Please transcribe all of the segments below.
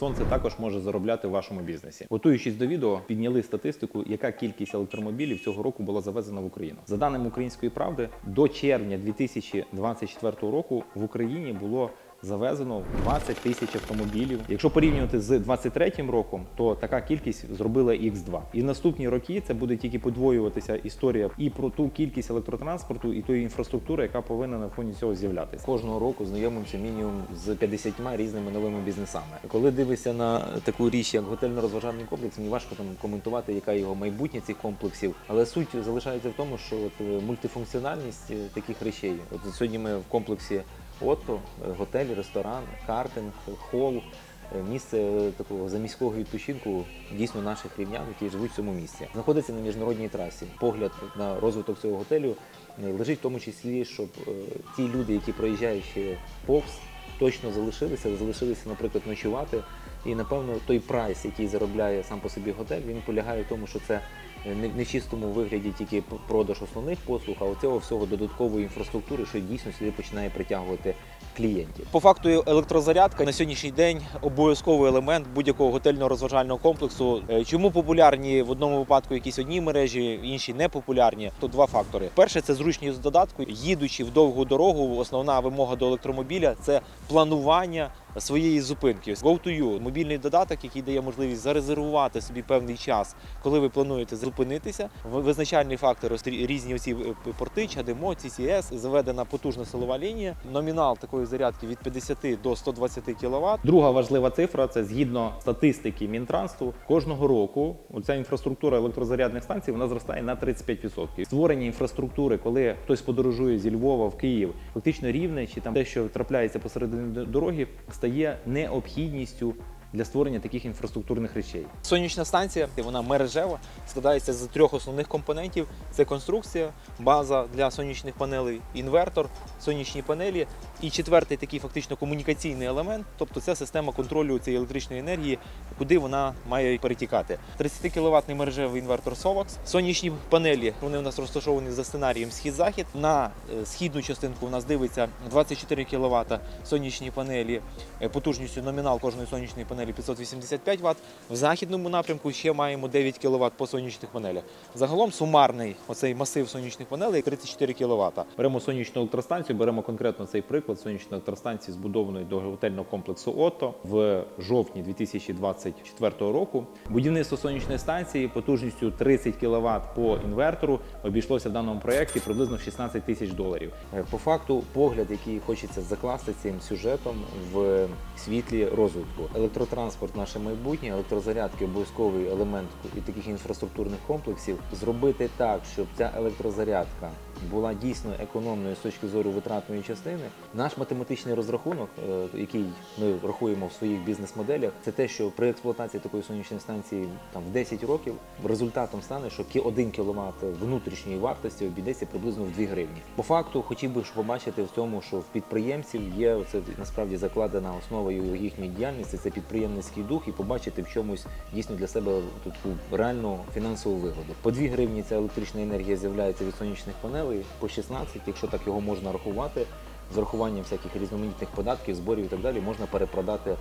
Сонце також може заробляти в вашому бізнесі. Готуючись до відео, підняли статистику, яка кількість електромобілів цього року була завезена в Україну. За даними української правди, до червня 2024 року в Україні було завезено 20 тисяч автомобілів. Якщо порівнювати з 2023 роком, то така кількість зробила X2. І в наступні роки це буде тільки подвоюватися історія і про ту кількість електротранспорту, і тої інфраструктури, яка повинна на фоні цього з'являтися. Кожного року знайомимося мінімум з 50 різними новими бізнесами. Коли дивишся на таку річ, як готельно-розважальний комплекс, мені важко там коментувати, яка його майбутнє цих комплексів. Але суть залишається в тому, що от е, мультифункціональність е, таких речей. От сьогодні ми в комплексі Отто, е, готель, ресторан, картинг, хол. е, Місце такого заміського відпочинку дійсно наших рівнян, які живуть в цьому місці. Знаходиться на міжнародній трасі. Погляд на розвиток цього готелю е, лежить в тому числі, щоб е, ті люди, які проїжджають ще повз, точно залишилися, залишилися, наприклад, ночувати. І напевно той прайс, який заробляє сам по собі готель, він полягає в тому, що це е, не в чистому вигляді тільки продаж основних послуг, а оцього всього додаткової інфраструктури, що дійсно сюди починає притягувати клієнтів. По факту електрозарядка на сьогоднішній день обов'язковий елемент будь-якого готельного розважального комплексу. Е, Чому популярні в одному випадку якісь одні мережі, інші не популярні? Тут два фактори. Перше це зручність додатку. Їдучи в довгу дорогу, основна вимога до електромобіля це планування. Своєї зупинки Go2You – мобільний додаток, який дає можливість зарезервувати собі певний час, коли ви плануєте зупинитися. В- Визначальний фактор ось різні оці е, порти, CHAdeMO, CCS, заведена потужна силова лінія. Номінал такої зарядки від 50 до 120 кВт. Друга важлива цифра це згідно статистики Мінтрансу. Кожного року ця інфраструктура електрозарядних станцій вона зростає на 35%. Створення інфраструктури, коли хтось подорожує зі Львова в Київ, фактично рівне чи там те, що трапляється посередині дороги, стає необхідністю. Для створення таких інфраструктурних речей Сонячна станція, вона мережева, складається з трьох основних компонентів: це конструкція, база для сонячних панелей, інвертор, сонячні панелі. І четвертий такий фактично комунікаційний елемент, тобто це система контролю цієї електричної енергії, куди вона має перетікати. 30 кВт мережевий інвертор SOVAX. Сонячні панелі вони у нас розташовані за сценарієм схід-захід. На е, східну частинку у нас дивиться 24 кВт сонячні панелі е, потужністю номінал кожної сонячної панелі 585 Вт. В західному напрямку ще маємо 9 кВт по сонячних панелях. Загалом сумарний оцей масив сонячних панелей 34 кВт. беремо сонячну електростанцію, беремо конкретно цей приклад сонячної електростанції, збудованої до готельного комплексу ОТО в жовтні 2024 року. Будівництво сонячної станції потужністю 30 кВт по інвертору обійшлося в даному проєкті приблизно в 16 тисяч доларів. Е, По факту, погляд, який хочеться закласти цим сюжетом в світлі розвитку. Електротранспорт наше майбутнє, електрозарядки обов'язковий елемент і таких інфраструктурних комплексів. Зробити так, щоб ця електрозарядка була дійсно економною з точки зору витратної частини. Наш математичний розрахунок, е, який ми рахуємо в своїх бізнес-моделях, це те, що при експлуатації такої сонячної станції там в 10 років результатом стане, що кі- 1 кВт внутрішньої вартості обійдеться приблизно в 2 гривні. По факту хотів би побачити в цьому, що в підприємців є це насправді закладена основа їхньої діяльності, це підприємницький дух, і побачити в чомусь дійсно для себе таку реальну фінансову вигоду. По 2 гривні ця електрична енергія з'являється від сонячних панелей, по 16, якщо так його можна рахувати. З урахуванням всяких різноманітних податків, зборів і так далі можна перепродати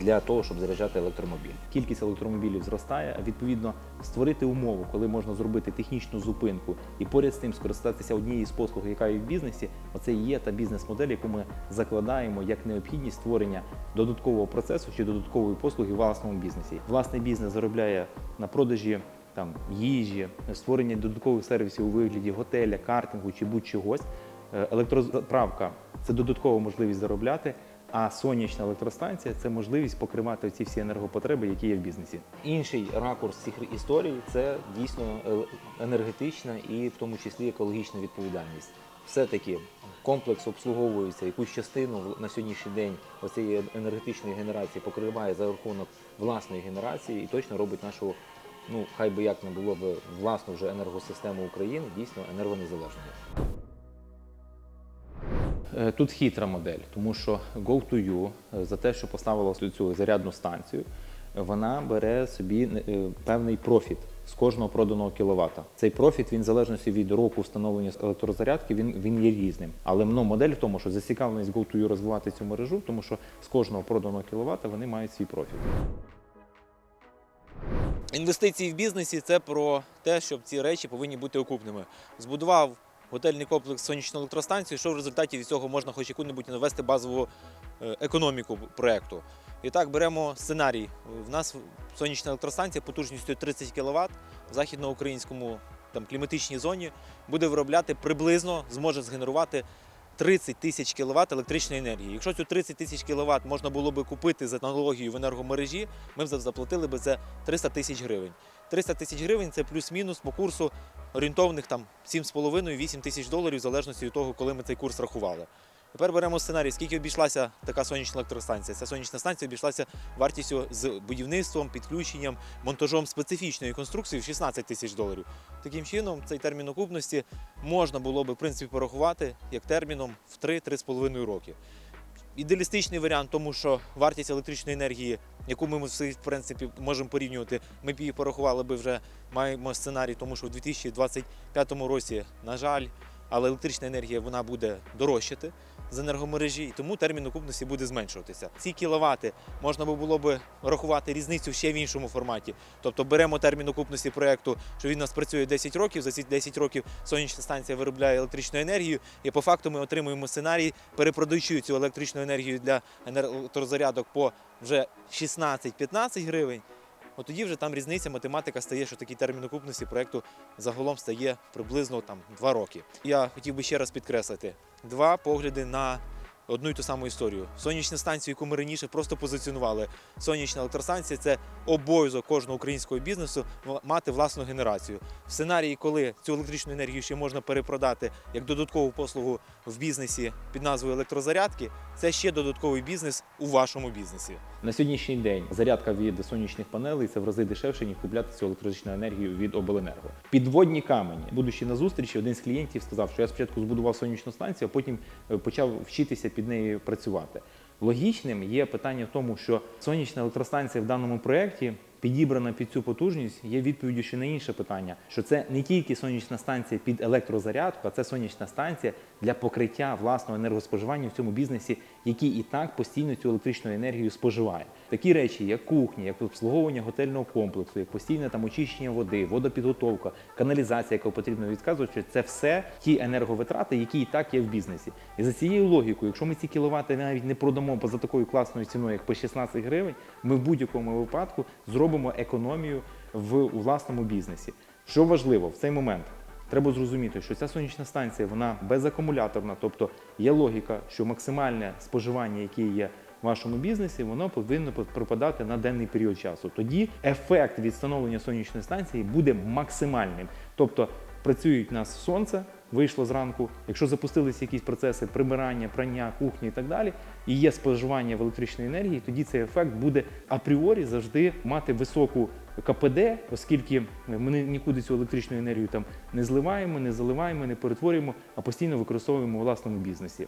для того, щоб заряджати електромобіль. Кількість електромобілів зростає, відповідно створити умову, коли можна зробити технічну зупинку і поряд з тим скористатися однією з послуг, яка є в бізнесі. Оце і є та бізнес-модель, яку ми закладаємо як необхідність створення додаткового процесу чи додаткової послуги в власному бізнесі. Власний бізнес заробляє на продажі там їжі, створення додаткових сервісів у вигляді готеля, картингу чи будь-чогось. Е, Електрозаправка це додаткова можливість заробляти. А сонячна електростанція це можливість покривати ці всі енергопотреби, які є в бізнесі. Інший ракурс цих історій це дійсно е- енергетична і в тому числі екологічна відповідальність. Все-таки комплекс обслуговується якусь частину на сьогоднішній день оцієї енергетичної генерації покриває за рахунок власної генерації і точно робить нашу ну хай би як не було б власну вже енергосистему України дійсно енергонезалежною. Е, Тут хитра модель, тому що Go2U е, за те, що поставила цю зарядну станцію, вона бере собі е, певний профіт з кожного проданого кіловата. Цей профіт він в залежності від року встановлення електрозарядки він, він є різним. Але ну, модель в тому, що зацікавленість GoToYou розвивати цю мережу, тому що з кожного проданого кіловата вони мають свій профіт. Інвестиції в бізнесі це про те, щоб ці речі повинні бути окупними. Збудував готельний комплекс сонячну електростанцію, що в результаті від цього можна хоч яку-небудь навести базову е, економіку проекту. І так беремо сценарій. В нас сонячна електростанція потужністю 30 кВт в західноукраїнському там, кліматичній зоні буде виробляти приблизно, зможе згенерувати 30 тисяч кВт електричної енергії. Якщо цю 30 тисяч кВт можна було би купити за аналогією в енергомережі, ми б заплатили би за 300 тисяч гривень. 300 тисяч гривень це плюс-мінус по курсу орієнтовних там 7,5-8 тисяч доларів, в залежності від того, коли ми цей курс рахували. Тепер беремо сценарій, скільки обійшлася така сонячна електростанція. Ця сонячна станція обійшлася вартістю з будівництвом, підключенням, монтажом специфічної конструкції в 16 тисяч доларів. Таким чином, цей термін окупності можна було би в принципі порахувати як терміном в 3-3,5 роки. Ідеалістичний варіант, тому що вартість електричної енергії, яку ми в принципі можемо порівнювати, ми б її порахували би вже маємо сценарій, тому що у 2025 році, на жаль, але електрична енергія вона буде дорожчати з енергомережі, і тому термін окупності буде зменшуватися. Ці кіловати можна було би рахувати різницю ще в іншому форматі. Тобто беремо термін окупності проекту, що він у нас працює 10 років. За ці 10 років сонячна станція виробляє електричну енергію, і по факту ми отримуємо сценарій, перепродаючи цю електричну енергію для електрозарядок по вже 16-15 гривень. От тоді вже там різниця, математика стає, що такий термін окупності проекту загалом стає приблизно там 2 роки. Я хотів би ще раз підкреслити два погляди на одну й ту саму історію. Сонячну станцію, яку ми раніше просто позиціонували. Сонячна електростанція це обов'язок кожного українського бізнесу мати власну генерацію. В сценарії, коли цю електричну енергію ще можна перепродати як додаткову послугу в бізнесі під назвою електрозарядки, це ще додатковий бізнес у вашому бізнесі. На сьогоднішній день зарядка від сонячних панелей це в рази дешевше, ніж купляти цю електричну енергію від обленерго. Підводні камені. Будучи на зустрічі, один з клієнтів сказав, що я спочатку збудував сонячну станцію, а потім е, почав вчитися під нею працювати. Логічним є питання в тому, що сонячна електростанція в даному проєкті підібрана під цю потужність, є відповіддю ще на інше питання, що це не тільки сонячна станція під електрозарядку, а це сонячна станція для покриття власного енергоспоживання в цьому бізнесі, який і так постійно цю електричну енергію споживає. Такі речі, як кухня, як обслуговування готельного комплексу, як постійне там очищення води, водопідготовка, каналізація, яку потрібно відказувати, це все ті енерговитрати, які і так є в бізнесі. І за цією логікою, якщо ми ці кіловати навіть не продамо поза такою класною ціною, як по 16 гривень, ми в будь-якому випадку зробимо економію в у власному бізнесі. Що важливо в цей момент? Треба зрозуміти, що ця сонячна станція вона безакумуляторна, тобто є логіка, що максимальне споживання, яке є в вашому бізнесі, воно повинно припадати на денний період часу. Тоді ефект від встановлення сонячної станції буде максимальним. Тобто працюють у нас сонце, вийшло зранку. Якщо запустилися якісь процеси прибирання, прання, кухні і так далі, і є споживання в електричної енергії, тоді цей ефект буде апріорі завжди мати високу КПД, оскільки ми нікуди цю електричну енергію там не зливаємо, не заливаємо, не перетворюємо, а постійно використовуємо у власному бізнесі.